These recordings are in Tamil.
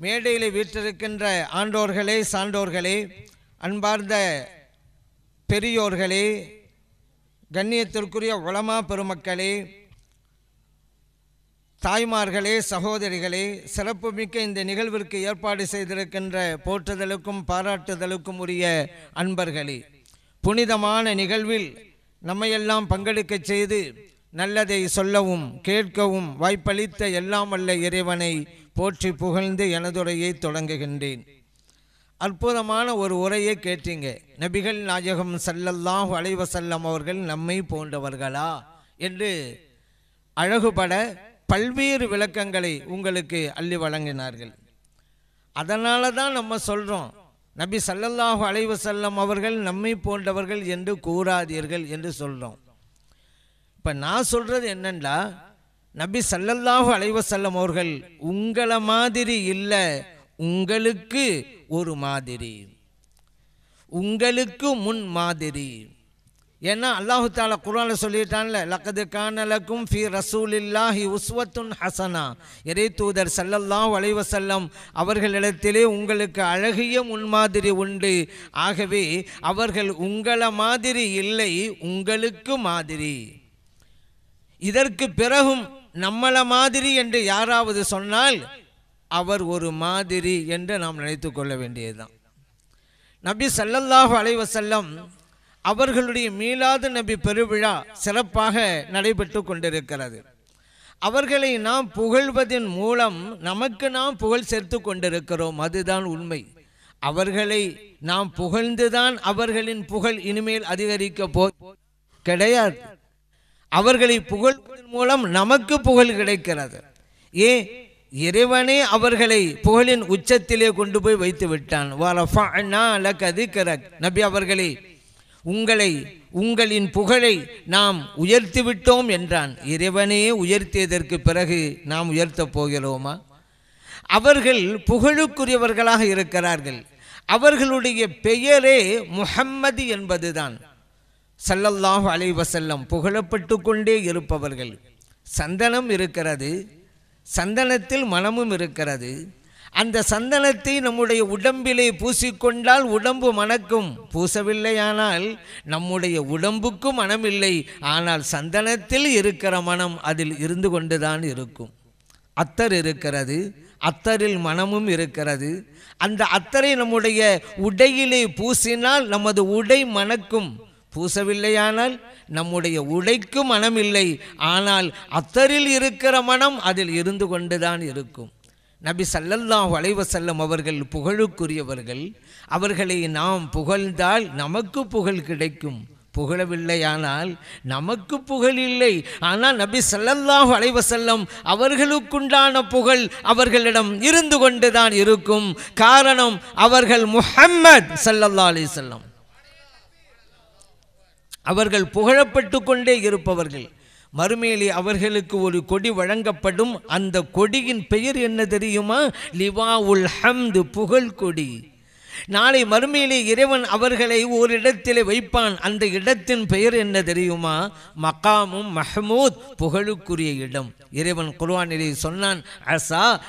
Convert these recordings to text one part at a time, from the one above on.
மேடையில் வீற்றிருக்கின்ற ஆண்டோர்களே சான்றோர்களே அன்பார்ந்த பெரியோர்களே கண்ணியத்திற்குரிய உளமா பெருமக்களே தாய்மார்களே சகோதரிகளே சிறப்புமிக்க இந்த நிகழ்விற்கு ஏற்பாடு செய்திருக்கின்ற போற்றுதலுக்கும் பாராட்டுதலுக்கும் உரிய அன்பர்களே புனிதமான நிகழ்வில் நம்மையெல்லாம் பங்கெடுக்கச் செய்து நல்லதை சொல்லவும் கேட்கவும் வாய்ப்பளித்த எல்லாம் வல்ல இறைவனை போற்றி புகழ்ந்து எனதுரையை தொடங்குகின்றேன். அற்புதமான ஒரு உரையை கேட்டீங்க. நபிகள் நாயகம் சல்லல்லாஹ் அலைவசல்லம் அவர்கள் நம்மை போன்றவர்களா? என்று அழகுபட பல்வேறு விளக்கங்களை உங்களுக்கு அள்ளி வழங்கினார்கள். அதனால தான் நம்ம சொல்கிறோம் நபி சல்லல்லாஹு அலைவசல்லம் அவர்கள் நம்மை போன்றவர்கள் என்று கூறாதீர்கள் என்று சொல்கிறோம் இப்போ நான் சொல்கிறது என்னென்னா நபி சல்லல்லாஹு அலைவசல்லம் அவர்கள் உங்களை மாதிரி இல்லை உங்களுக்கு ஒரு மாதிரி. உங்களுக்கு முன் மாதிரி. ஏன்னா அல்லாஹு தாலா குரான சொல்லிட்டான்ல லக்கது கானலக்கும் ஃபி ரசூலில்லாஹி உஸ்வத்துன் ஹசனா. இறை தூதர் சல்லல்லாஹு அலைவசல்லம் அவர்களிடத்திலே உங்களுக்கு அழகிய முன்மாதிரி உண்டு. ஆகவே அவர்கள் உங்களை மாதிரி இல்லை உங்களுக்கு மாதிரி. இதற்கு பிறகும் நம்மள மாதிரி என்று யாராவது சொன்னால் அவர் ஒரு மாதிரி என்று நாம் நினைத்து கொள்ள வேண்டியதுதான். நபி சல்லல்லாஹு அலைவசல்லம் அவர்களுடைய மீளாது நபி பெருவிழா சிறப்பாக நடைபெற்று கொண்டிருக்கிறது. அவர்களை நாம் புகழ்வதன் மூலம் நமக்கு நாம் புகழ் சேர்த்து கொண்டிருக்கிறோம். அதுதான் உண்மை. அவர்களை நாம் புகழ்ந்துதான் அவர்களின் புகழ் இனிமேல் அதிகரிக்க போ கிடையாது. அவர்களை புகழ்வதன் மூலம் நமக்கு புகழ் கிடைக்கிறது. ஏ இறைவனே அவர்களை புகழின் உச்சத்திலே கொண்டு போய் வைத்து விட்டான். நபி அவர்களே உங்களை உங்களின் புகழை நாம் உயர்த்தி விட்டோம் என்றான். இறைவனே உயர்த்தியதற்கு பிறகு நாம் உயர்த்தப் போகிறோமா? அவர்கள் புகழுக்குரியவர்களாக இருக்கிறார்கள். அவர்களுடைய பெயரே முஹம்மது என்பதுதான். சல்லல்லாஹு அலை வசல்லம் புகழப்பட்டு கொண்டே இருப்பவர்கள். சந்தனம் இருக்கிறது சந்தனத்தில் மனமும் இருக்கிறது. அந்த சந்தனத்தை நம்முடைய உடம்பிலே பூசிக்கொண்டால் உடம்பு மணக்கும். பூசவில்லையானால் நம்முடைய உடம்புக்கும் மனமில்லை. ஆனால் சந்தனத்தில் இருக்கிற மனம் அதில் இருந்து கொண்டுதான் இருக்கும். அத்தர் இருக்கிறது அத்தரில் மனமும் இருக்கிறது. அந்த அத்தரை நம்முடைய உடையிலே பூசினால் நமது உடை மணக்கும். பூசவில்லையானால் நம்முடைய உடைக்கு மனமில்லை. ஆனால் அத்தரில் இருக்கிற மனம் அதில் இருந்து கொண்டுதான் இருக்கும். நபி செல்லெல்லாம் வளைவ செல்லம் அவர்கள் புகழுக்குரியவர்கள். அவர்களை நாம் புகழ்ந்தால் நமக்கு புகழ் கிடைக்கும். புகழவில்லையானால் நமக்கு புகழ் இல்லை. ஆனால் நபி சல்லல்லாஹு அலைவசல்லம் அவர்களுக்குண்டான புகழ் அவர்களிடம் இருந்து கொண்டுதான் இருக்கும். காரணம் அவர்கள் முஹம்மத் சல்லல்லா அலிசல்லம் அவர்கள் புகழப்பட்டு கொண்டே இருப்பவர்கள். மறுமேலி அவர்களுக்கு ஒரு கொடி வழங்கப்படும். அந்த கொடியின் பெயர் என்ன தெரியுமா? லிவா உல் ஹம்து புகழ் கொடி நாளை மறுமையிலே இறைவன் அவர்களை ஓரிடத்திலே இடத்திலே வைப்பான். அந்த இடத்தின் பெயர் என்ன தெரியுமா? மகாமும் மஹமூத் புகழுக்குரிய இடம். இறைவன் குர்வானிலே சொன்னான் அசா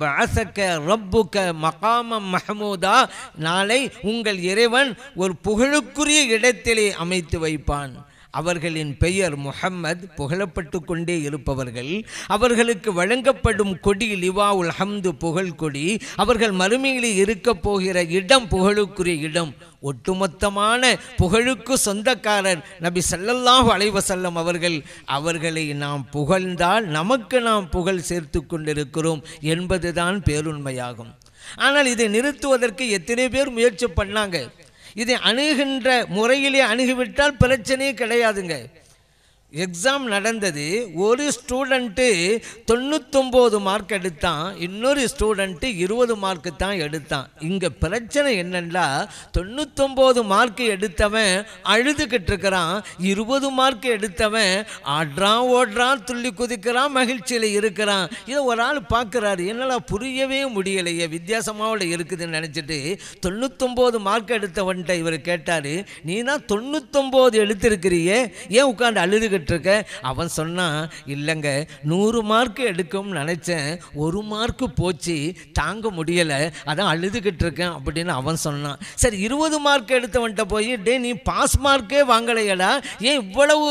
அசக்க ரப்புக்க மகாமம் மஹமூதா. நாளை உங்கள் இறைவன் ஒரு புகழுக்குரிய இடத்திலே அமைத்து வைப்பான். அவர்களின் பெயர் முஹம்மத் புகழப்பட்டு கொண்டே இருப்பவர்கள். அவர்களுக்கு வழங்கப்படும் கொடி லிவாவுல் ஹம்து புகழ் கொடி. அவர்கள் மறுமையிலே இருக்கப் போகிற இடம் புகழுக்குரிய இடம். ஒட்டுமொத்தமான புகழுக்கு சொந்தக்காரர் நபி சல்லல்லாஹு அலைவசல்லம் அவர்கள். அவர்களை நாம் புகழ்ந்தால் நமக்கு நாம் புகழ் சேர்த்து கொண்டிருக்கிறோம் என்பதுதான் பேருண்மையாகும். ஆனால் இதை நிறுத்துவதற்கு எத்தனை பேர் முயற்சி பண்ணாங்க? இதை அணுகின்ற முறையிலே அணுகிவிட்டால் பிரச்சனையே கிடையாதுங்க. எக்ஸாம் நடந்தது. ஒரு ஸ்டூடெண்ட்டு தொண்ணூத்தொம்பது மார்க் எடுத்தான். இன்னொரு ஸ்டூடெண்ட்டு இருபது மார்க்கு தான் எடுத்தான். இங்கே பிரச்சனை என்னென்னா தொண்ணூத்தொம்பது மார்க்கு எடுத்தவன் அழுதுகிட்டு இருக்கிறான். இருபது மார்க் எடுத்தவன் ஆடுறான் ஓடுறான் துள்ளி குதிக்கிறான் மகிழ்ச்சியில் இருக்கிறான். இதை ஒரு ஆள் பார்க்குறாரு. என்னால் புரியவே முடியலையே. வித்தியாசமாவோட இருக்குதுன்னு நினச்சிட்டு தொண்ணூத்தொம்பது மார்க் எடுத்தவன்ட்ட இவர் கேட்டார் நீ தான் தொண்ணூத்தொம்பது எடுத்திருக்கிறியே? ஏன் உட்காந்து அழுதுகிட்டு அழுதுகிட்டு இருக்க அவன் சொன்னான் இல்லைங்க நூறு மார்க் எடுக்கும்னு நினச்சேன். ஒரு மார்க்கு போச்சு தாங்க முடியலை. அதான் அழுதுகிட்டு இருக்கேன் அப்படின்னு அவன் சொன்னான். சரி இருபது மார்க் எடுத்தவன்ட்ட போய் டே நீ பாஸ் மார்க்கே வாங்கலையடா. ஏன் இவ்வளவு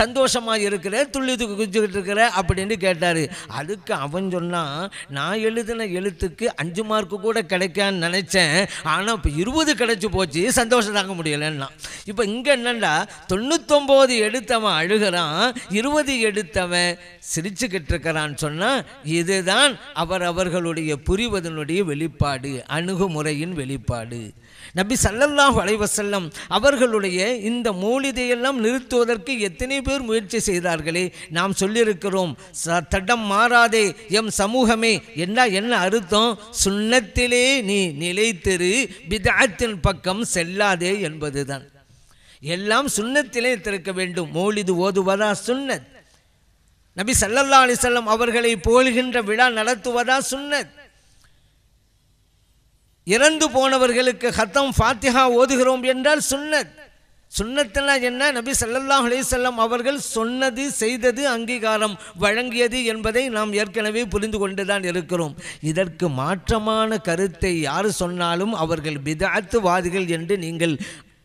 சந்தோஷமாக இருக்கிற துள்ளி குதிச்சுக்கிட்டு இருக்கிற அப்படின்னு கேட்டார். அதுக்கு அவன் சொன்னான் நான் எழுதின எழுத்துக்கு அஞ்சு மார்க்கு கூட கிடைக்கான்னு நினச்சேன். ஆனால் இப்போ இருபது கிடைச்சி போச்சு சந்தோஷம் தாங்க முடியலைன்னா. இப்போ இங்கே என்னண்டா தொண்ணூத்தொம்போது எடுத்தவன் அழுகிறான் இருபது எடுத்தவன் சிரிச்சுக்கிட்டு இருக்கிறான்னு சொன்னால் இதுதான் அவர் அவர்களுடைய புரிவதனுடைய வெளிப்பாடு அணுகுமுறையின் வெளிப்பாடு. நபி சல்லல்லாஹ் அலைஹி அவர்களுடைய இந்த மூலிதையெல்லாம் நிறுத்துவதற்கு எத்தனை பேர் முயற்சி செய்தார்களே? நாம் சொல்லியிருக்கிறோம் ச- தடம் மாறாதே எம் சமூகமே என்ன என்ன அர்த்தம்? சுண்ணத்திலே நீ நிலைத்திரு பிதாத்தின் பக்கம் செல்லாதே என்பதுதான். எல்லாம் சுண்ணத்திலே திறக்க வேண்டும். மோலிது ஓதுவதா சுண்ணத். நபி சல்லல்லா அலிசல்லம் அவர்களை போல்கின்ற விழா நடத்துவதா சுண்ணத். இறந்து போனவர்களுக்கு ஹத்தம் ஃபாத்திஹா ஓதுகிறோம் என்றால் சுண்ணத். சுன்னத்தெல்லாம் என்ன? நபி சல்லல்லா அலிசல்லம் அவர்கள் சொன்னது செய்தது அங்கீகாரம் வழங்கியது என்பதை நாம் ஏற்கனவே புரிந்து கொண்டுதான் இருக்கிறோம். இதற்கு மாற்றமான கருத்தை யார் சொன்னாலும் அவர்கள் விதாத்துவாதிகள் என்று நீங்கள்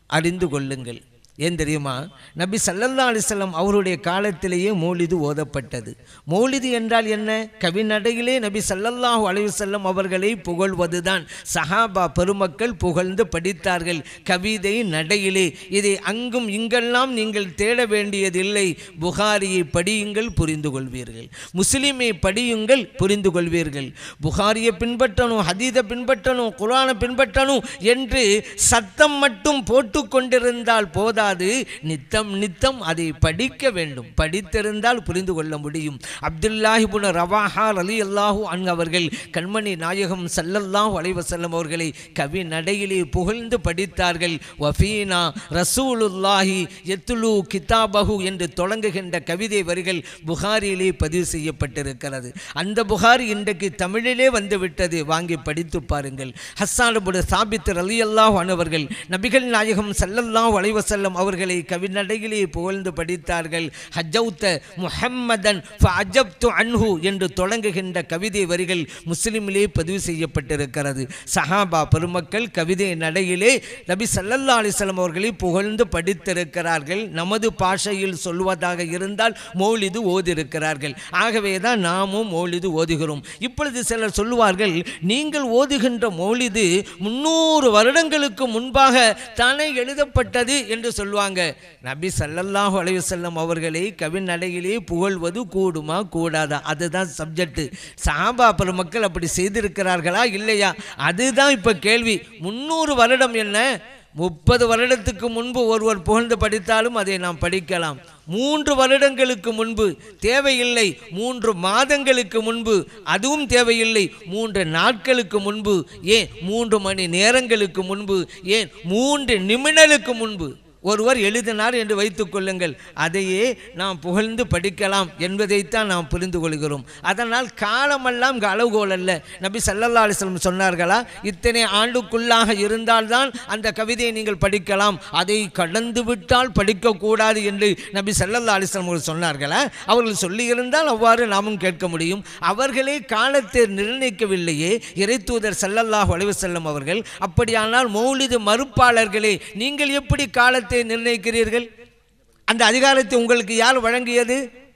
அறிந்து கொள்ளுங்கள். ஏன் தெரியுமா? நபி சல்லல்லா அலிசல்லம் அவருடைய காலத்திலேயே மௌலிது ஓதப்பட்டது. மௌலிது என்றால் என்ன? கவிநடையிலே நபி சல்லல்லாஹு அலைவசல்லம் அவர்களை புகழ்வதுதான். சஹாபா பெருமக்கள் புகழ்ந்து படித்தார்கள். கவிதை நடையிலே. இதை அங்கும் இங்கெல்லாம் நீங்கள் தேட வேண்டியதில்லை. புகாரியை படியுங்கள் புரிந்து கொள்வீர்கள் முஸ்லீமை படியுங்கள் புரிந்து கொள்வீர்கள் புகாரியை பின்பற்றணும் ஹதீதை பின்பற்றணும் குரானை பின்பற்றணும் என்று சத்தம் மட்டும் போட்டுக்கொண்டிருந்தால் போதா கூடாது நித்தம் நித்தம் அதை படிக்க வேண்டும். படித்திருந்தால் புரிந்து கொள்ள முடியும். அப்துல்லாஹிபுன ரவாஹா அலி அல்லாஹூ அன் அவர்கள் கண்மணி நாயகம் சல்லல்லாஹு அலைவசல்லம் அவர்களை கவி நடையிலே புகழ்ந்து படித்தார்கள். வஃபீனா ரசூலுல்லாஹி எத்துலு கிதாபஹு என்று தொடங்குகின்ற கவிதை வரிகள் புகாரியிலே பதிவு செய்யப்பட்டிருக்கிறது. அந்த புகார் இன்றைக்கு தமிழிலே வந்துவிட்டது. வாங்கி படித்து பாருங்கள். ஹஸ்ஸானபுட சாபித் அலி அல்லாஹ் அவர்கள் நபிகள் நாயகம் சல்லல்லாஹு அலைவசல்லம் அவர்களை கவிநடையிலே புகழ்ந்து படித்தார்கள். ஹஜௌத்த முஹம்மதன் அஜப்து அன்ஹு என்று தொடங்குகின்ற கவிதை வரிகள் முஸ்லிமிலே பதிவு செய்யப்பட்டிருக்கிறது. சஹாபா பெருமக்கள் கவிதை நடையிலே நபி சல்லல்லா அலிஸ்லாம் அவர்களை புகழ்ந்து படித்திருக்கிறார்கள். நமது பாஷையில் சொல்வதாக இருந்தால் மௌலிது ஓதிருக்கிறார்கள் ஆகவே தான் நாமும் மௌலிது ஓதுகிறோம். இப்பொழுது சிலர் சொல்லுவார்கள் நீங்கள் ஓதுகின்ற மௌலிது முன்னூறு வருடங்களுக்கு முன்பாக தானே எழுதப்பட்டது? என்று சொல்லுவாங்க. நபி சல்லல்லாஹு அலைவு செல்லம் அவர்களை கவிநடையிலே புகழ்வது கூடுமா கூடாதா? அதுதான் சப்ஜெக்ட் சாபா பெருமக்கள் அப்படி செய்திருக்கிறார்களா இல்லையா? அதுதான் இப்போ கேள்வி. முந்நூறு வருடம் என்ன? முப்பது வருடத்துக்கு முன்பு ஒருவர் புகழ்ந்து படித்தாலும் அதை நாம் படிக்கலாம். மூன்று வருடங்களுக்கு முன்பு தேவையில்லை. மூன்று மாதங்களுக்கு முன்பு அதுவும் தேவையில்லை. மூன்று நாட்களுக்கு முன்பு ஏன்? மூன்று மணி நேரங்களுக்கு முன்பு ஏன்? மூன்று நிமிடங்களுக்கு முன்பு. ஒருவர் எழுதினார் என்று வைத்துக் கொள்ளுங்கள். அதையே நாம் புகழ்ந்து படிக்கலாம் என்பதைத்தான் நாம் புரிந்து கொள்கிறோம். அதனால் காலமெல்லாம் அளவுகோல் அல்ல. நபி சல்லல்லா அலிஸ்லம் சொன்னார்களா இத்தனை ஆண்டுக்குள்ளாக இருந்தால்தான் அந்த கவிதையை நீங்கள் படிக்கலாம். அதை கடந்து விட்டால் படிக்கக்கூடாது என்று நபி சல்லல்லா அலிஸ்லம் அவர்கள் சொன்னார்களா? அவர்கள் சொல்லியிருந்தால் அவ்வாறு நாமும் கேட்க முடியும். அவர்களே காலத்தை நிர்ணயிக்கவில்லையே. இறைத்தூதர் சல்லல்லாஹ் அலைஹி செல்லும் அவர்கள் அப்படியானால் மௌலிது மறுப்பாளர்களே நீங்கள் எப்படி காலத்தை நிர்ணயிக்கிறீர்கள்? அந்த அதிகாரத்தை உங்களுக்கு யார் வழங்கியது?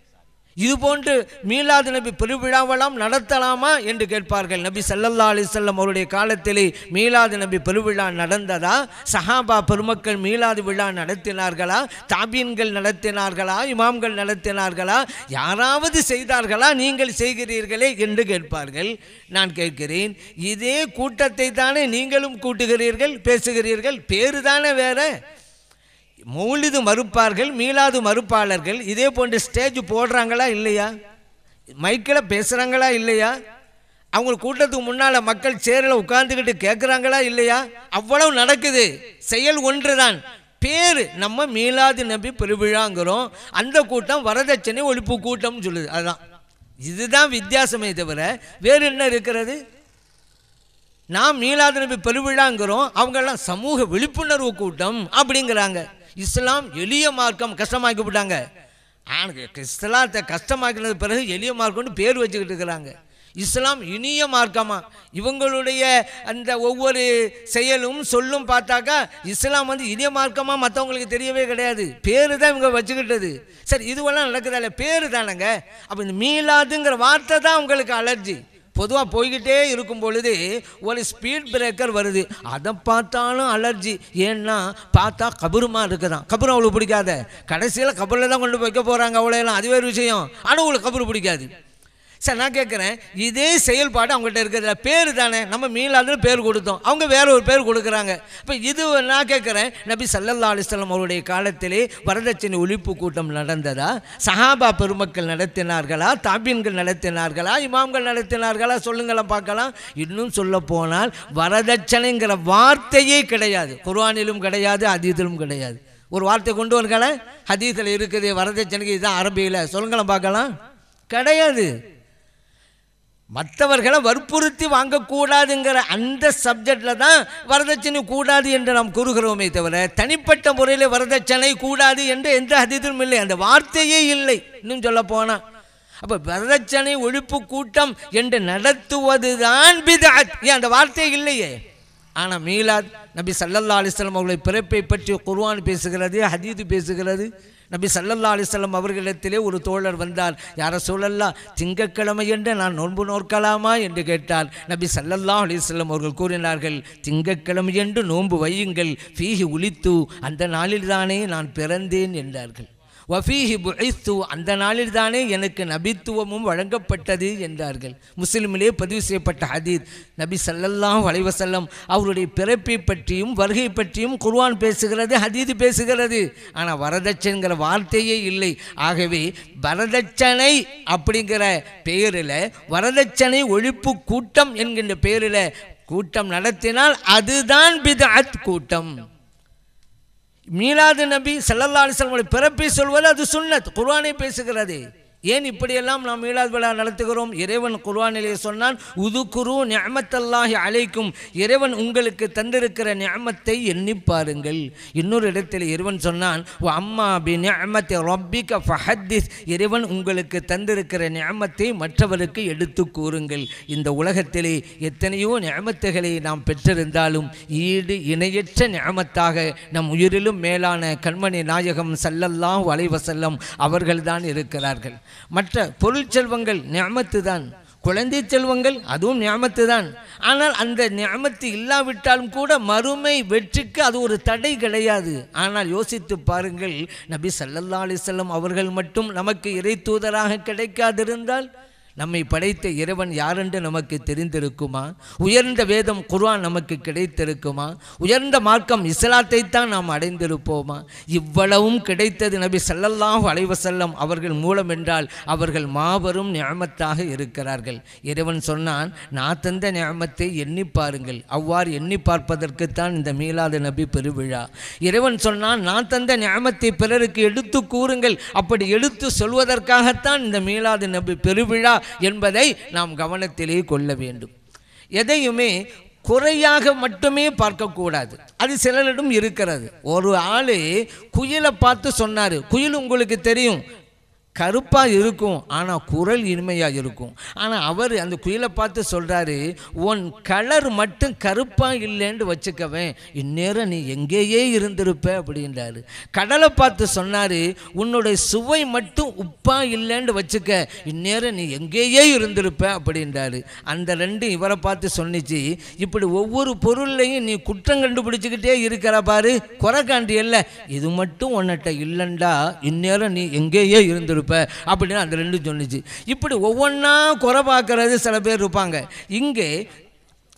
இது போன்று மீலாது நபி பெருவிழாவெல்லாம் நடத்தலாமா என்று கேட்பார்கள். நபி சல்லல்லா அலிசல்லம் அவருடைய காலத்திலே மீலாது நபி பெருவிழா நடந்ததா? சஹாபா பெருமக்கள் மீலாது விழா நடத்தினார்களா? தாபீன்கள் நடத்தினார்களா? இமாம்கள் நடத்தினார்களா? யாராவது செய்தார்களா? நீங்கள் செய்கிறீர்களே என்று கேட்பார்கள். நான் கேட்கிறேன் இதே கூட்டத்தை தானே நீங்களும் கூட்டுகிறீர்கள் பேசுகிறீர்கள்? பேரு தானே வேற? மௌலிது மறுப்பார்கள் மீளாது மறுப்பாளர்கள். இதே போன்ற ஸ்டேஜ் போடுறாங்களா இல்லையா? மைக்கில் பேசுகிறாங்களா இல்லையா? அவங்க கூட்டத்துக்கு முன்னால் மக்கள் சேரில் உட்கார்ந்துக்கிட்டு கேட்குறாங்களா இல்லையா? அவ்வளவு நடக்குது. செயல் ஒன்று தான் பேர் நம்ம மீளாது நபி பெருவிழாங்கிறோம். அந்த கூட்டம் வரதட்சணை ஒழிப்பு கூட்டம்னு சொல்லுது. அதுதான் இதுதான் வித்தியாசமே தவிர வேறு என்ன இருக்கிறது? நாம் மீளாது நம்பி பெருவிழாங்கிறோம். அவங்கெல்லாம் சமூக விழிப்புணர்வு கூட்டம் அப்படிங்கிறாங்க. இஸ்லாம் எளிய மார்க்கம் கஷ்டமாக்கி விட்டாங்க. ஆனால் இஸ்லாத்தை கஷ்டமாக்கினது பிறகு எளிய மார்க்கம்னு பேர் வச்சுக்கிட்டு இருக்கிறாங்க. இஸ்லாம் இனிய மார்க்கமா? இவங்களுடைய அந்த ஒவ்வொரு செயலும் சொல்லும் பார்த்தாக்கா இஸ்லாம் வந்து இனிய மார்க்கமாக மற்றவங்களுக்கு தெரியவே கிடையாது. பேர் தான் இவங்க வச்சுக்கிட்டது. சரி இதுவெல்லாம் நடக்குதால? பேர் தானேங்க. அப்போ இந்த மீளாதுங்கிற வார்த்தை தான் உங்களுக்கு அலர்ஜி. பொதுவாக போய்கிட்டே இருக்கும் பொழுது ஒரு ஸ்பீட் பிரேக்கர் வருது. அதை பார்த்தாலும் அலர்ஜி ஏன்னா பார்த்தா கபருமா இருக்குதான். கபரும் அவளுக்கு பிடிக்காத. கடைசியில் கபரில் தான் கொண்டு வைக்க போகிறாங்க அவ்வளோலாம் அது வேறு விஷயம். ஆனால் உங்களுக்கு கபரு பிடிக்காது. சரி நான் கேட்குறேன் இதே செயல்பாடு அவங்கள்ட்ட இருக்கிறதுல பேர் தானே. நம்ம மீளாதுன்னு பேர் கொடுத்தோம். அவங்க வேற ஒரு பேர் கொடுக்குறாங்க. இப்போ இது நான் கேட்குறேன் நபி சல்லல்லா அலிஸ்லாம் அவருடைய காலத்திலே வரதட்சணை ஒழிப்பு கூட்டம் நடந்ததா? சஹாபா பெருமக்கள் நடத்தினார்களா? தாபியன்கள் நடத்தினார்களா? இமாம்கள் நடத்தினார்களா? சொல்லுங்களேன் பார்க்கலாம். இன்னும் சொல்ல போனால் வரதட்சணைங்கிற வார்த்தையே கிடையாது. குர்வானிலும் கிடையாது அதீதிலும் கிடையாது. ஒரு வார்த்தை கொண்டு வரங்களேன். ஹதீஸில் இருக்குது வரதட்சணைக்கு இதுதான் அரபியில். சொல்லுங்களேன் பார்க்கலாம். கிடையாது. மற்றவர்களை வற்புறுத்தி வாங்கக்கூடாதுங்கிற அந்த சப்ஜெக்டில் தான் வரதட்சணை கூடாது என்று நாம் கூறுகிறோமே தவிர தனிப்பட்ட முறையில் வரதட்சணை கூடாது என்று எந்த அதிதும் இல்லை. அந்த வார்த்தையே இல்லை. இன்னும் சொல்ல போனால் அப்போ வரதட்சணை ஒழிப்பு கூட்டம் என்று நடத்துவது தான் பிதாத். ஏன் அந்த வார்த்தை இல்லையே? ஆனால் மீலாத் நபி சல்லல்லா அலிஸ்லாம் அவர்களை பிறப்பை பற்றி குருவான் பேசுகிறது ஹதீது பேசுகிறது நபி சல்லல்லா அலிசல்லம் அவர்களிடத்திலே ஒரு தோழர் வந்தார். யார சூழல்லா திங்கக்கிழமை என்று நான் நோன்பு நோக்கலாமா என்று கேட்டார். நபி சல்லல்லா அலிசல்லம் அவர்கள் கூறினார்கள் திங்கக்கிழமை என்று நோன்பு வையுங்கள். ஃபீஹி உளித்து அந்த நாளில்தானே நான் பிறந்தேன் என்றார்கள். வஃபீஹி புஇஸ்து அந்த நாளில்தானே எனக்கு நபித்துவமும் வழங்கப்பட்டது என்றார்கள். முஸ்லிமிலே பதிவு செய்யப்பட்ட ஹதீத் நபி சல்லல்லாம் வலைவசல்லம் அவருடைய பிறப்பை பற்றியும் வருகை பற்றியும் குர்வான் பேசுகிறது ஹதீது பேசுகிறது. ஆனால் வரதட்சணைங்கிற வார்த்தையே இல்லை. ஆகவே வரதட்சணை அப்படிங்கிற பெயரில் வரதட்சணை ஒழிப்பு கூட்டம் என்கின்ற பெயரில் கூட்டம் நடத்தினால் அதுதான் பிதாத் கூட்டம். மீலாது நபி சல்லல்லா அலிஸ்லமுடைய பிறப்பை சொல்வது அது சுன்னத் குர்வானை பேசுகிறது. ஏன் இப்படியெல்லாம் நாம் மீளாது விழா நடத்துகிறோம்? இறைவன் குர்வானிலே சொன்னான் உதுக்குரு ஞாமத்தல்லாகி அழைக்கும் இறைவன் உங்களுக்கு தந்திருக்கிற ஞாமத்தை எண்ணி பாருங்கள். இன்னொரு இடத்தில் இறைவன் சொன்னான் "வ அம்மா பி ஞாமத்தை ரப்பிக ஃபஹத்திஸ். இறைவன் உங்களுக்கு தந்திருக்கிற ஞாமத்தை மற்றவருக்கு எடுத்து கூறுங்கள். இந்த உலகத்திலே எத்தனையோ ஞாமத்துகளை நாம் பெற்றிருந்தாலும் ஈடு இணையற்ற ஞாமத்தாக நம் உயிரிலும் மேலான கண்மணி நாயகம் சல்லல்லாம் வலைவசல்லம் அவர்கள்தான் இருக்கிறார்கள். மற்ற பொருள் செல்வங்கள் நியமத்து தான் குழந்தை செல்வங்கள் அதுவும் நியமத்து தான் ஆனால் அந்த நியமத்து இல்லாவிட்டாலும் கூட மறுமை வெற்றிக்கு அது ஒரு தடை கிடையாது. ஆனால் யோசித்து பாருங்கள் நபி சல்லல்லா அலிசல்லம் அவர்கள் மட்டும் நமக்கு இறை தூதராக கிடைக்காதிருந்தால் நம்மை படைத்த இறைவன் யாரென்று நமக்கு தெரிந்திருக்குமா? உயர்ந்த வேதம் குர்வான் நமக்கு கிடைத்திருக்குமா? உயர்ந்த மார்க்கம் இஸ்லாத்தை தான் நாம் அடைந்திருப்போமா? இவ்வளவும் கிடைத்தது நபி சல்லல்லாஹு அலைவசல்லம் அவர்கள் மூலம் என்றால் அவர்கள் மாபெரும் நியமத்தாக இருக்கிறார்கள். இறைவன் சொன்னான் நான் தந்த நியமத்தை எண்ணி பாருங்கள். அவ்வாறு எண்ணி பார்ப்பதற்குத்தான் இந்த மீலாது நபி பெருவிழா. இறைவன் சொன்னான் நான் தந்த நியமத்தை பிறருக்கு எடுத்து கூறுங்கள். அப்படி எடுத்து சொல்வதற்காகத்தான் இந்த மீலாது நபி பெருவிழா என்பதை நாம் கவனத்திலே கொள்ள வேண்டும். எதையுமே குறையாக மட்டுமே பார்க்கக்கூடாது. அது சிலரிடம் இருக்கிறது. ஒரு ஆள் குயிலை பார்த்து சொன்னார். குயில் உங்களுக்கு தெரியும். கருப்பாக இருக்கும் ஆனால் குரல் இனிமையாக இருக்கும். ஆனால் அவர் அந்த குயிலை பார்த்து சொல்கிறாரு உன் கலர் மட்டும் கருப்பாக இல்லைன்னு வச்சுக்கவேன். இந்நேரம் நீ எங்கேயே இருந்திருப்ப அப்படின்றாரு. கடலை பார்த்து சொன்னார் உன்னுடைய சுவை மட்டும் உப்பாக இல்லைன்னு வச்சுக்க. இந்நேரம் நீ எங்கேயே இருந்திருப்ப அப்படின்றாரு. அந்த ரெண்டு இவரை பார்த்து சொன்னிச்சு இப்படி ஒவ்வொரு பொருள்லையும் நீ குற்றம் கண்டுபிடிச்சிக்கிட்டே இருக்கிற பாரு குறை காண்டி இல்லை இது மட்டும் உன்னிட்ட இல்லைண்டா. இந்நேரம் நீ எங்கேயே இருந்திருப்ப. அப்படின்னு அந்த ரெண்டும் சொன்னிச்சு. இப்படி ஒவ்வொன்றா குறை பார்க்கறது சில பேர் இருப்பாங்க. இங்கே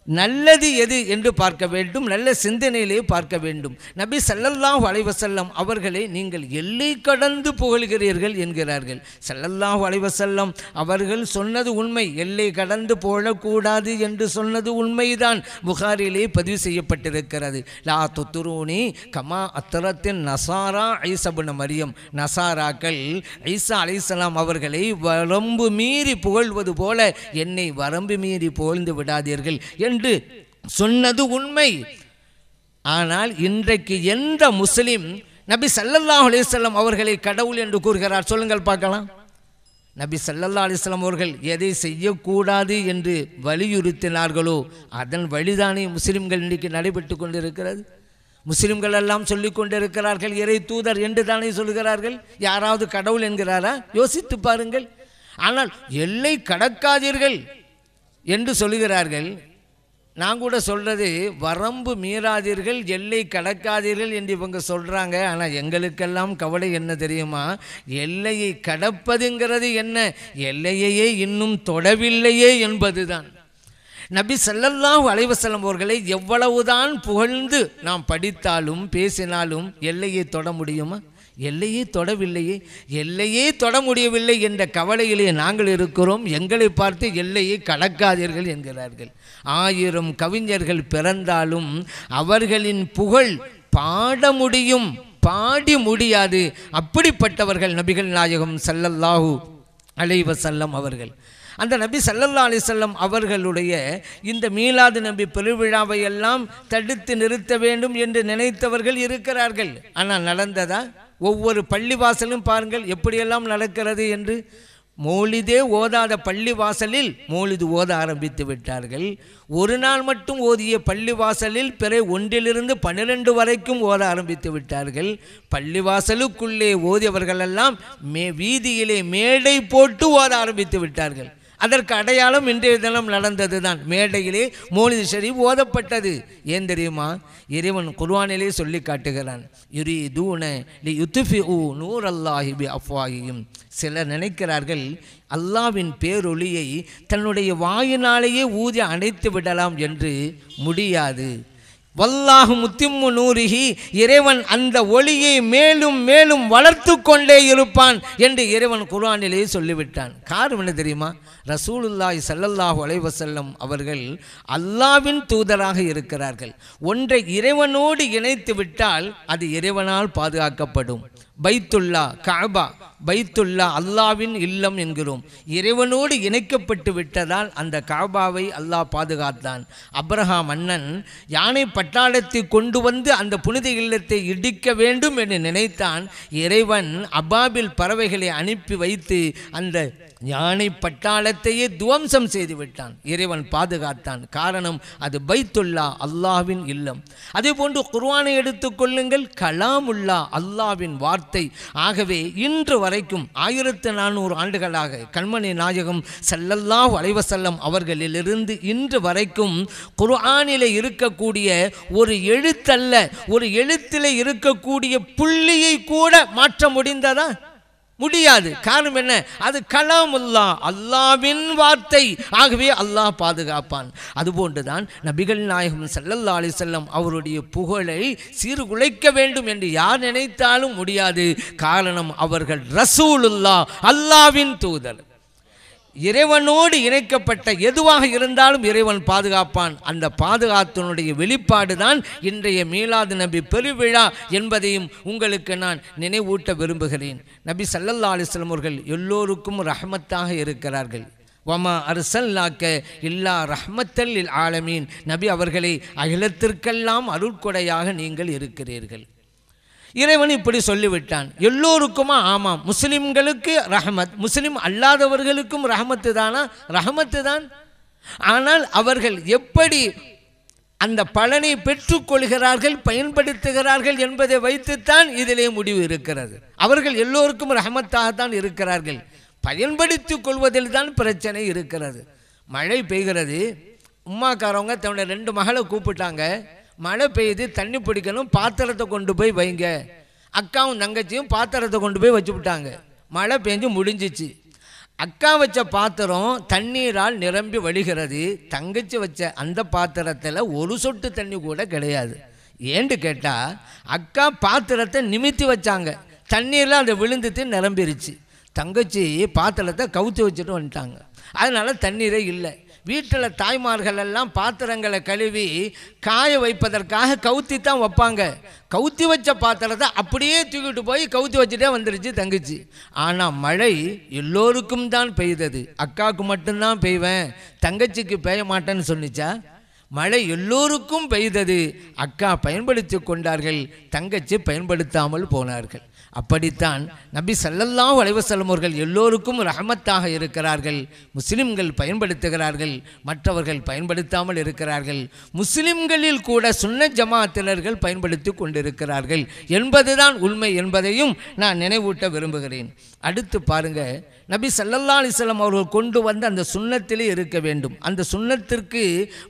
நல்லது எது என்று பார்க்க வேண்டும் நல்ல சிந்தனையிலே பார்க்க வேண்டும். நபி ஸல்லல்லாஹு அலைவசல்லம் அவர்களை நீங்கள் எல்லை கடந்து புகழ்கிறீர்கள் என்கிறார்கள். ஸல்லல்லாஹு அலைவசல்லம் அவர்கள் சொன்னது உண்மை எல்லை கடந்து புகழக்கூடாது என்று சொன்னது உண்மைதான். புகாரிலே பதிவு செய்யப்பட்டிருக்கிறது. லா துத்துரூனி கமா அத்தரத்தின் நசாரா ஐசபுன மரியம். நசாராக்கள் ஐசா அலைசலாம் அவர்களை வரம்பு மீறி புகழ்வது போல என்னை வரம்பு மீறி புகழ்ந்து விடாதீர்கள். என்று என்று சொன்னது உண்மை. ஆனால் இன்றைக்கு எந்த முஸ்லீம் நபி சல்லல்லா அலிஸ்லாம் அவர்களை கடவுள் என்று கூறுகிறார்? சொல்லுங்கள் பார்க்கலாம். நபி சல்லல்லா அலிஸ்லாம் அவர்கள் எதை செய்யக்கூடாது என்று வலியுறுத்தினார்களோ அதன் வழிதானே முஸ்லிம்கள் இன்றைக்கு நடைபெற்று கொண்டிருக்கிறது. முஸ்லிம்கள் எல்லாம் சொல்லிக் கொண்டிருக்கிறார்கள் இறை தூதர் என்று தானே சொல்கிறார்கள். யாராவது கடவுள் என்கிறாரா? யோசித்து பாருங்கள். ஆனால் எல்லை கடக்காதீர்கள் என்று சொல்லுகிறார்கள். நான் கூட சொல்கிறது வரம்பு மீறாதீர்கள் எல்லை கடக்காதீர்கள் என்று இவங்க சொல்கிறாங்க ஆனால் எங்களுக்கெல்லாம் கவலை என்ன தெரியுமா? எல்லையை கடப்பதுங்கிறது என்ன? எல்லையையே இன்னும் தொடவில்லையே என்பதுதான். நபி ஸல்லல்லாஹு அலைஹி அவர்களை எவ்வளவுதான் புகழ்ந்து நாம் படித்தாலும் பேசினாலும் எல்லையை தொட முடியுமா? எல்லையே தொடவில்லையே எல்லையே தொட முடியவில்லை என்ற கவலையிலே நாங்கள் இருக்கிறோம். எங்களை பார்த்து எல்லையை கடக்காதீர்கள் என்கிறார்கள். ஆயிரம் கவிஞர்கள் பிறந்தாலும் அவர்களின் புகழ் பாட முடியும் பாடி முடியாது. அப்படிப்பட்டவர்கள் நபிகள் நாயகம் ஸல்லல்லாஹு அலைஹி செல்லம் அவர்கள். அந்த நபி சல்லல்லா அலிசல்லம் அவர்களுடைய இந்த மீலாது நபி பெருவிழாவை எல்லாம் தடுத்து நிறுத்த வேண்டும் என்று நினைத்தவர்கள் இருக்கிறார்கள். ஆனால் நடந்ததா? ஒவ்வொரு பள்ளிவாசலும் பாருங்கள் எப்படியெல்லாம் நடக்கிறது என்று. மோலிதே ஓதாத பள்ளிவாசலில் மோலிது ஓத ஆரம்பித்து விட்டார்கள். ஒரு நாள் மட்டும் ஓதிய பள்ளிவாசலில் பிற ஒன்றிலிருந்து பன்னிரண்டு வரைக்கும் ஓத ஆரம்பித்து விட்டார்கள். பள்ளிவாசலுக்குள்ளே ஓதியவர்களெல்லாம் மே வீதியிலே மேடை போட்டு ஓத ஆரம்பித்து விட்டார்கள். அதற்கு அடையாளம் இன்றைய தினம் நடந்தது தான் மேடையிலே மோலிது ஷரீப் ஓதப்பட்டது. ஏன் தெரியுமா? இறைவன் குர்வானிலே சொல்லி காட்டுகிறான். யுரி தூண லி யுத்துஃபி ஊ நூர் அல்லாஹிபி அஃப்வாகியும் சிலர் நினைக்கிறார்கள் அல்லாவின் பேரொளியை தன்னுடைய வாயினாலேயே ஊதி அணைத்து விடலாம் என்று முடியாது. வல்லாஹு முத்திம்மு நூரிகி இறைவன் அந்த ஒளியை மேலும் மேலும் வளர்த்து கொண்டே இருப்பான் என்று இறைவன் குர்ஆனிலேயே சொல்லிவிட்டான். காரணம் என்ன தெரியுமா? ரசூலுல்லாய் சல்லல்லாஹு அலைவசல்லம் அவர்கள் அல்லாவின் தூதராக இருக்கிறார்கள். ஒன்றை இறைவனோடு இணைத்து விட்டால் அது இறைவனால் பாதுகாக்கப்படும். பைத்துல்லா காபா பைத்துல்லா அல்லாவின் இல்லம் என்கிறோம். இறைவனோடு இணைக்கப்பட்டு விட்டதால் அந்த காபாவை அல்லாஹ் பாதுகாத்தான். அப்ரஹாம் அண்ணன் யானை பட்டாளத்தை கொண்டு வந்து அந்த புனித இல்லத்தை இடிக்க வேண்டும் என்று நினைத்தான் இறைவன் அபாபில் பறவைகளை அனுப்பி வைத்து அந்த யானை பட்டாளத்தையே துவம்சம் செய்து விட்டான். இறைவன் பாதுகாத்தான். காரணம் அது பைத்துல்லா அல்லாவின் இல்லம். அதே போன்று குர்வானை எடுத்துக்கொள்ளுங்கள் கலாமுல்லா அல்லாவின் வார்த்தை. ஆகவே இன்று வரைக்கும் ஆயிரத்து நானூறு ஆண்டுகளாக கண்மணி நாயகம் ஸல்லல்லாஹு அலைஹி வஸல்லம் அவர்களிலிருந்து இன்று வரைக்கும் குர்ஆனில் இருக்கக்கூடிய ஒரு எழுத்தல்ல ஒரு எழுத்தில் இருக்கக்கூடிய புள்ளியை கூட மாற்ற முடிந்ததா? முடியாது. காரணம் என்ன? அது கலாமுல்லா அல்லாவின் வார்த்தை. ஆகவே அல்லாஹ் பாதுகாப்பான். அதுபோன்றுதான் நபிகள் நாயகம் ஸல்லல்லாஹு அலி செல்லம் அவருடைய புகழை சீர்குலைக்க வேண்டும் என்று யார் நினைத்தாலும் முடியாது. காரணம் அவர்கள் ரசூலுல்லா அல்லாவின் தூதர். இறைவனோடு இணைக்கப்பட்ட எதுவாக இருந்தாலும் இறைவன் பாதுகாப்பான். அந்த பாதுகாத்தினுடைய வெளிப்பாடு தான் இன்றைய மீலாது நபி பெருவிழா என்பதையும் உங்களுக்கு நான் நினைவூட்ட விரும்புகிறேன். நபி சல்லல்லா அலிஸ்லம் அவர்கள் எல்லோருக்கும் ரஹமத்தாக இருக்கிறார்கள். வமா அரசல்லாக்க இல்லா ரஹ்மத்தல் ஆலமீன். நபி அவர்களை அகிலத்திற்கெல்லாம் அருட்கொடையாக நீங்கள் இருக்கிறீர்கள். இறைவன் இப்படி சொல்லிவிட்டான். எல்லோருக்குமா ஆமாம். முஸ்லிம்களுக்கு ரஹமத். முஸ்லிம் அல்லாதவர்களுக்கும் ரஹமத்து தானா? ரஹமத்து தான். ஆனால் அவர்கள் எப்படி அந்த பலனை பெற்றுக்கொள்கிறார்கள் பயன்படுத்துகிறார்கள் என்பதை வைத்துத்தான் இதிலே முடிவு இருக்கிறது. அவர்கள் எல்லோருக்கும் ரஹமத்தாகத்தான் இருக்கிறார்கள். பயன்படுத்திக் கொள்வதில் தான் பிரச்சனை இருக்கிறது. மழை பெய்கிறது. உமாக்காரவங்க தன்னுடைய ரெண்டு மகளை கூப்பிட்டாங்க. மழை பெய்யுது தண்ணி பிடிக்கணும் பாத்திரத்தை கொண்டு போய் வைங்க. அக்காவும் தங்கச்சியும் பாத்திரத்தை கொண்டு போய் வச்சு விட்டாங்க மழை பெஞ்சு முடிஞ்சிச்சு. அக்கா வச்ச பாத்திரம் தண்ணீரால் நிரம்பி வழிகிறது. தங்கச்சி வச்ச அந்த பாத்திரத்தில் ஒரு சொட்டு தண்ணி கூட கிடையாது. ஏன்னு கேட்டால் அக்கா பாத்திரத்தை நிமித்தி வச்சாங்க. தண்ணீரில் அதை விழுந்துட்டு நிரம்பிருச்சு. தங்கச்சி பாத்திரத்தை கவுத்து வச்சுட்டு வந்துட்டாங்க. அதனால் தண்ணீரே இல்லை. வீட்டில் தாய்மார்கள் எல்லாம் பாத்திரங்களை கழுவி காய வைப்பதற்காக கவுத்தி தான் வைப்பாங்க. கவுத்தி வச்ச பாத்திரத்தை அப்படியே தூக்கிட்டு போய் கவுத்தி வச்சுட்டே வந்துருச்சு தங்கச்சி. ஆனால் மழை எல்லோருக்கும் தான் பெய்தது. அக்காவுக்கு மட்டும்தான் பெய்வேன். தங்கச்சிக்கு பெய்ய மாட்டேன்னு சொன்னிச்சா? மழை எல்லோருக்கும் பெய்தது. அக்கா பயன்படுத்தி கொண்டார்கள். தங்கச்சி பயன்படுத்தாமல் போனார்கள். அப்படித்தான் நபி சல்லல்லா வளைவசல்லம் அவர்கள் எல்லோருக்கும் ரஹமத்தாக இருக்கிறார்கள். முஸ்லிம்கள் பயன்படுத்துகிறார்கள். மற்றவர்கள் பயன்படுத்தாமல் இருக்கிறார்கள். முஸ்லிம்களில் கூட சுன்ன ஜமாத்தினர்கள் பயன்படுத்தி கொண்டிருக்கிறார்கள். என்பதுதான் உண்மை என்பதையும் நான் நினைவூட்ட விரும்புகிறேன். அடுத்து பாருங்க நபி சல்லல்லா அலிஸ்லாம் அவர்கள் கொண்டு வந்த அந்த சுண்ணத்திலே இருக்க வேண்டும். அந்த சுண்ணத்திற்கு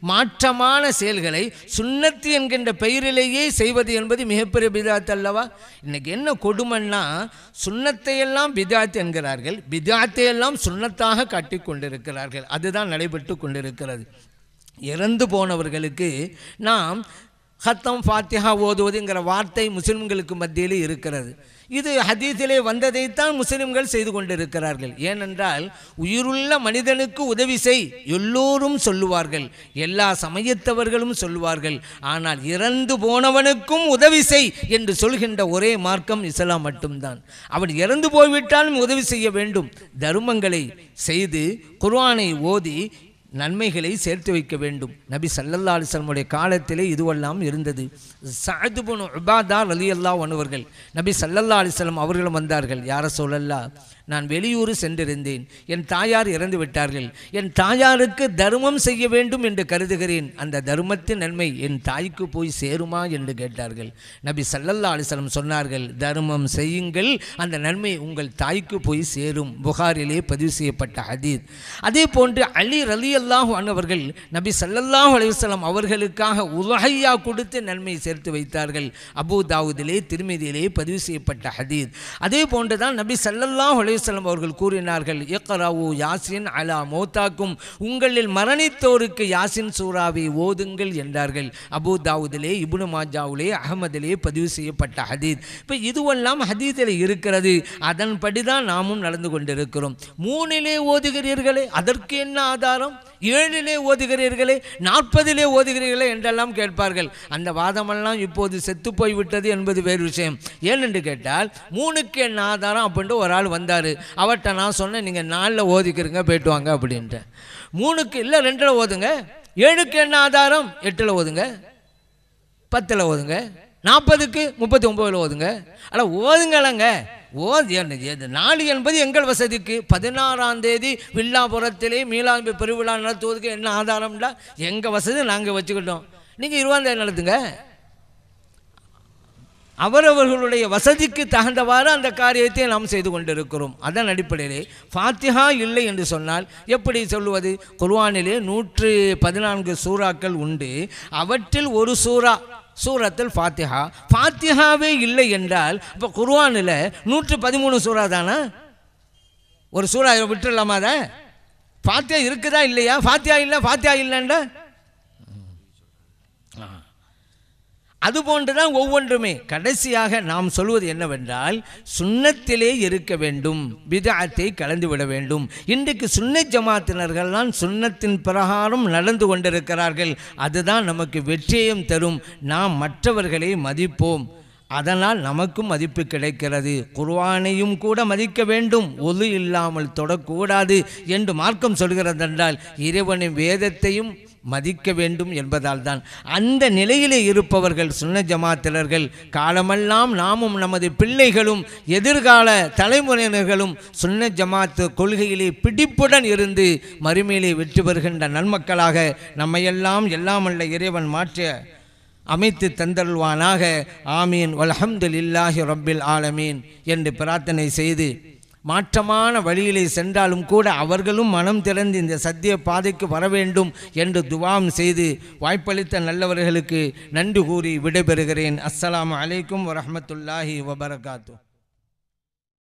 மாற்றமான செயல்களை சுண்ணத்து என்கின்ற பெயரிலேயே செய்வது என்பது மிகப்பெரிய பிதாத் அல்லவா? இன்னைக்கு என்ன கொடுமை கொடுமைன்னா சுண்ணத்தையெல்லாம் பிதாத் என்கிறார்கள். பிதாத்தையெல்லாம் சுண்ணத்தாக காட்டி கொண்டிருக்கிறார்கள். அதுதான் நடைபெற்று கொண்டிருக்கிறது. இறந்து போனவர்களுக்கு நாம் ஹத்தம் ஃபாத்திஹா ஓதுவதுங்கிற வார்த்தை முஸ்லிம்களுக்கு மத்தியில் இருக்கிறது. இது ஹதீஸிலே வந்ததைத்தான் முஸ்லிம்கள் செய்து கொண்டிருக்கிறார்கள். ஏனென்றால் உயிருள்ள மனிதனுக்கு உதவி செய் எல்லோரும் சொல்லுவார்கள். எல்லா சமயத்தவர்களும் சொல்லுவார்கள். ஆனால் இறந்து போனவனுக்கும் உதவி செய் என்று சொல்கின்ற ஒரே மார்க்கம் இஸ்லாம் மட்டும்தான். அவன் இறந்து போய்விட்டாலும் உதவி செய்ய வேண்டும். தர்மங்களை செய்து குர்ஆனை ஓதி நன்மைகளை சேர்த்து வைக்க வேண்டும். நபி சல்லல்லா அலிஸ்லமுடைய காலத்திலே இதுவெல்லாம் இருந்தது. சாதுபுன் உபாதா அலி அல்லா அவர்கள் நபி சல்லல்லா அலிஸ்லம் அவர்களும் வந்தார்கள். யார சொல்லல்லா நான் வெளியூர் சென்றிருந்தேன். என் தாயார் இறந்து விட்டார்கள். என் தாயாருக்கு தர்மம் செய்ய வேண்டும் என்று கருதுகிறேன். அந்த தர்மத்தின் நன்மை என் தாய்க்கு போய் சேருமா என்று கேட்டார்கள். நபி சல்லல்லா அலிஸ்லம் சொன்னார்கள் தர்மம் செய்யுங்கள். அந்த நன்மை உங்கள் தாய்க்கு போய் சேரும். புகாரிலே பதிவு செய்யப்பட்ட ஹதீத் அதே போன்று அலி ரலி அல்லாஹு அன்னவர்கள் நபி சல்லல்லாஹு அலைவசலம் அவர்களுக்காக உலகையா கொடுத்து நன்மை சேர்த்து வைத்தார்கள். அபு தாவூதிலே திருமதியிலே பதிவு செய்யப்பட்ட ஹதீத் அதே போன்றுதான் நபி சல்லல்லாஹு அலைவசலம் அவர்கள் கூறினார்கள் இக்ராவு யாசின் அலா மோத்தாக்கும். உங்களில் மரணித்தோருக்கு யாசின் சூறாவை ஓதுங்கள் என்றார்கள். அபு தாவூதிலே இபுனு மாஜாவிலே அகமதிலே பதிவு செய்யப்பட்ட ஹதீத். இப்போ இதுவெல்லாம் ஹதீதில் இருக்கிறது. அதன்படி தான் நாமும் நடந்து கொண்டிருக்கிறோம். மூணிலே ஓதுகிறீர்களே அதற்கு என்ன ஆதாரம்? ஏழிலே ஓதுகிறீர்களே நாற்பதிலே ஓதுகிறீர்களே என்றெல்லாம் கேட்பார்கள். அந்த வாதமெல்லாம் இப்போது செத்து போய்விட்டது என்பது வேறு விஷயம். ஏனென்று கேட்டால் மூணுக்கு என்ன ஆதாரம் அப்படின்ட்டு ஒரு ஆள் வந்தார். அவர்கிட்ட நான் சொன்னேன் நீங்கள் நாலில் ஓதிக்கிறீங்க போயிட்டு வாங்க அப்படின்ட்டு. மூணுக்கு இல்லை ரெண்டில் ஓதுங்க. ஏழுக்கு என்ன ஆதாரம்? எட்டில் ஓதுங்க. பத்தில் ஓதுங்க. நாற்பதுக்கு முப்பத்தி ஒம்போதில் ஓதுங்க. ஆனால் ஓதுங்களங்க. ஓ என்ன- எது நாடு என்பது எங்கள் வசதிக்கு. பதினாறாம் தேதி வில்லாபுரத்திலே மீளாண்மை பெருவிழா நடத்துவதற்கு என்ன ஆதாரம்டா எங்கள் வசதி நாங்கள் வச்சுக்கிட்டோம். நீங்கள் இருபதாம் தேதி நடத்துங்க. அவரவர்களுடைய வசதிக்கு தகுந்தவாறு அந்த காரியத்தை நாம் செய்து கொண்டிருக்கிறோம். அதன் அடிப்படையிலே ஃபாத்திஹா இல்லை என்று சொன்னால் எப்படி சொல்லுவது? குர்வானிலே நூற்று பதினான்கு சூறாக்கள் உண்டு. அவற்றில் ஒரு சூறா சூரத்தில் ஃபாத்திஹா. ஃபாத்திஹாவே இல்லை என்றால் இப்போ குர்வானில் நூற்று பதிமூணு சூறா தானா? ஒரு சூறா விட்டுடலாமா அதை? ஃபாத்தியா இருக்குதா இல்லையா? ஃபாத்தியா இல்லை ஃபாத்தியா அது போன்றுதான் ஒவ்வொன்றுமே. கடைசியாக நாம் சொல்வது என்னவென்றால் சுண்ணத்திலே இருக்க வேண்டும் பிதஅத்தை கலந்து விட வேண்டும். இன்றைக்கு சுன்ன ஜமாத்தினர்கள் தான் சுண்ணத்தின் பிரகாரம் நடந்து கொண்டிருக்கிறார்கள். அதுதான் நமக்கு வெற்றியையும் தரும். நாம் மற்றவர்களை மதிப்போம். அதனால் நமக்கும் மதிப்பு கிடைக்கிறது. குர்வானையும் கூட மதிக்க வேண்டும். ஒலு இல்லாமல் தொடக்கூடாது என்று மார்க்கம் சொல்கிறதென்றால் இறைவனின் வேதத்தையும் மதிக்க வேண்டும் என்பதால் தான் அந்த நிலையிலே இருப்பவர்கள் சுன்ன ஜமாத்தினர்கள் காலமெல்லாம் நாமும் நமது பிள்ளைகளும் எதிர்கால தலைமுறையினர்களும் சுன்ன ஜமாத்து கொள்கையிலே பிடிப்புடன் இருந்து மறுமையிலே வெற்றி பெறுகின்ற நன்மக்களாக நம்மையெல்லாம் எல்லாமல்ல இறைவன் மாற்ற அமைத்து தந்தருள்வானாக. ஆமீன். வல்ஹம்துலில்லாஹி ரப்பில் ஆலமீன் என்று பிரார்த்தனை செய்து மாற்றமான வழியிலே சென்றாலும் கூட அவர்களும் மனம் திறந்து இந்த சத்திய பாதைக்கு வர வேண்டும் என்று துவாம் செய்து வாய்ப்பளித்த நல்லவர்களுக்கு நன்றி கூறி விடைபெறுகிறேன். அஸ்லாம் அலைக்கும் வரமத்துல்லாஹி வபரகாத்து